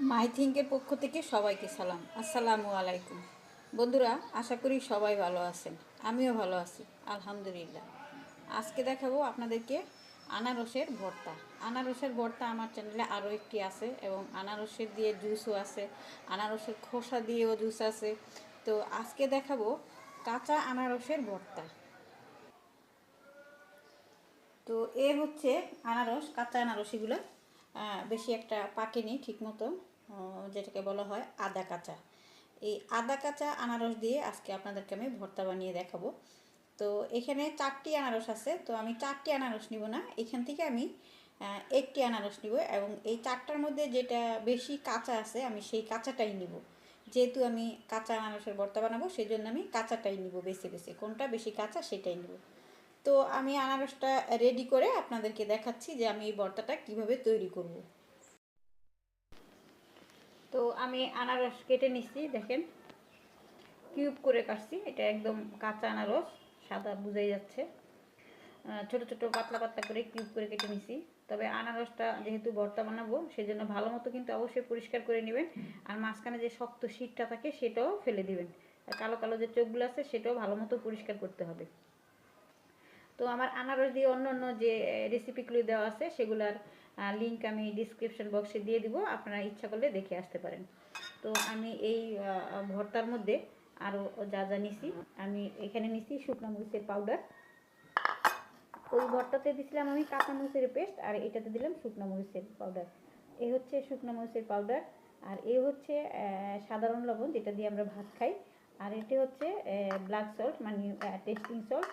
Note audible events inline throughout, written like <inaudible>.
মাই পক্ষ থেকে সবাইকে সালাম। আসসালামু আলাইকুম। বন্ধুরা আশা করি সবাই ভালো আছেন। আমিও ভালো আছি আলহামদুলিল্লাহ। আজকে দেখাবো আপনাদেরকে আনারসের ভর্তা। আনারসের ভর্তা আমার চ্যানেলে আরও একটি আছে এবং আনারসের দিয়ে জুসও আছে আনারসের খোসা দিয়েও জুস আছে। তো আজকে দেখাবো কাঁচা আনারসের ভর্তা। তো এ হচ্ছে আনারস কাঁচা আনারস এগুলো। আহ, বেশি একটা পাকেনি ঠিক মতো যেটাকে বলা হয় আদা কাঁচা। এই আদা কাঁচা আনারস দিয়ে আজকে আপনাদেরকে আমি ভর্তা বানিয়ে দেখাবো। তো এখানে চারটি আনারস আছে, তো আমি চারটি আনারস নিব না, এখান থেকে আমি একটি আনারস নিব এবং এই চারটার মধ্যে যেটা বেশি কাঁচা আছে আমি সেই কাঁচাটাই নিব। যেহেতু আমি কাঁচা আনারসের ভর্তা বানাবো সেই জন্য আমি কাঁচাটাই নিব, বেছে বেছে। কোনটা বেশি কাঁচা সেটাই নিব। তো আমি আনারসটা রেডি করে আপনাদেরকে দেখাচ্ছি যে আমি এই ভর্তাটা কীভাবে তৈরি করব। তো আমি আনারস কেটে নিচ্ছি দেখেন। কিউব করে কাটছি, এটা একদম কাঁচা আনারস, সাদা বুঝাই যাচ্ছে। ছোট ছোট পাতলা পাতলা করে কিউব করে কেটে নিছি। তবে আনারসটা যেহেতু ভর্তা বানাবো সেই জন্য ভালো মতো কিন্তু অবশ্যই পরিষ্কার করে নেবেন। আর মাঝখানে যে শক্ত শীতটা থাকে, সেটাও ফেলে দিবেন। কালো কালো যে চোখগুলো আছে, সেটাও ভালো মতো পরিষ্কার করতে হবে। তো আমার আনারস দিয়ে অন্য অন্য যে রেসিপিগুলো দেওয়া আছে, সেগুলার লিংক আমি ডিসক্রিপশন বক্সে দিয়ে দিব, আপনারা ইচ্ছা করলে দেখে আসতে পারেন। তো আমি এই ভর্তার মধ্যে আরও যা যা নিছি, আমি এখানে নিছি শুকনো মরিচের পাউডার ওই ভর্তাতে দিছিলাম আমি কাঁচা মরিচের পেস্ট আর এটাতে দিলাম শুকনো মরিচের পাউডার এই হচ্ছে শুকনো মরিচের পাউডার আর এই হচ্ছে সাধারণ লবণ, যেটা দিয়ে আমরা ভাত খাই। আর এটি হচ্ছে ব্ল্যাক সল্ট মানে টেস্টিং সল্ট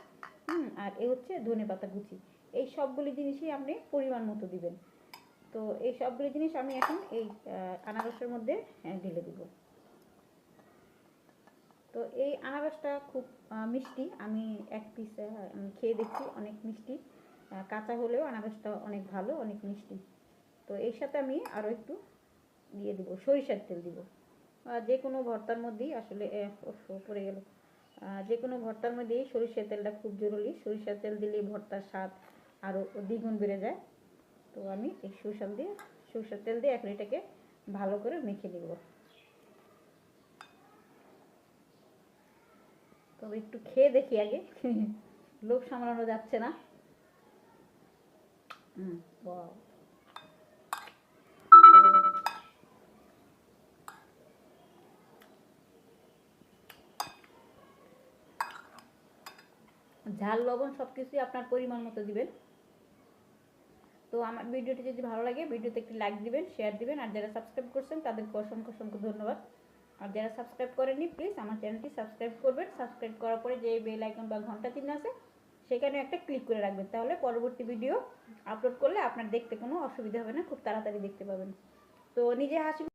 হুম, আর এ হচ্ছে ধনে পাতা কুচি। এই সবগুলি জিনিসই আপনি পরিমাণ মতো দিবেন। তো এই সবগুলি জিনিস আমি এখন এই আনারসের মধ্যে ঢেলে দিব। তো এই আনারসটা খুব মিষ্টি। আমি এক পিস খেয়ে দেখছি, অনেক মিষ্টি। কাঁচা হলেও আনারসটা অনেক ভালো, অনেক মিষ্টি। তো এর সাথে আমি আরও একটু দিয়ে দিব, সরিষার তেল দিব। যে কোনো ভর্তার মধ্যেই আসলে পড়ে গেল। যে কোনো ভর্তার মধ্যেই সরিষার তেলটা খুব জরুরি। সরিষার তেল দিলে ভর্তার স্বাদ আরও দ্বিগুণ বেড়ে যায়। তো আমি এই সরিষার দিয়ে, সরিষার তেল দিয়ে এখন এটাকে ভালো করে মেখে নিব। তবে একটু খেয়ে দেখি আগে। <laughs> লোভ সামলানো যাচ্ছে না। হুম ঝাল, লবণ সব কিছুই আপনার পরিমাণ মতো দিবেন। তো আমার ভিডিওটি যদি ভালো লাগে, ভিডিওতে একটি লাইক দিবেন শেয়ার দিবেন, আর যারা সাবস্ক্রাইব করছেন, তাদেরকে অসংখ্য অসংখ্য ধন্যবাদ। আর যারা সাবস্ক্রাইব করেননি প্লিজ আমার চ্যানেলটি সাবস্ক্রাইব করবেন। সাবস্ক্রাইব করার পরে যে বেল আইকন বা ঘণ্টা চিহ্ন আছে, সেখানে একটা ক্লিক করে রাখবেন। তাহলে পরবর্তী ভিডিও আপলোড করলে আপনার দেখতে কোনো অসুবিধা হবে না, খুব তাড়াতাড়ি দেখতে পাবেন। তো নিজে হাসি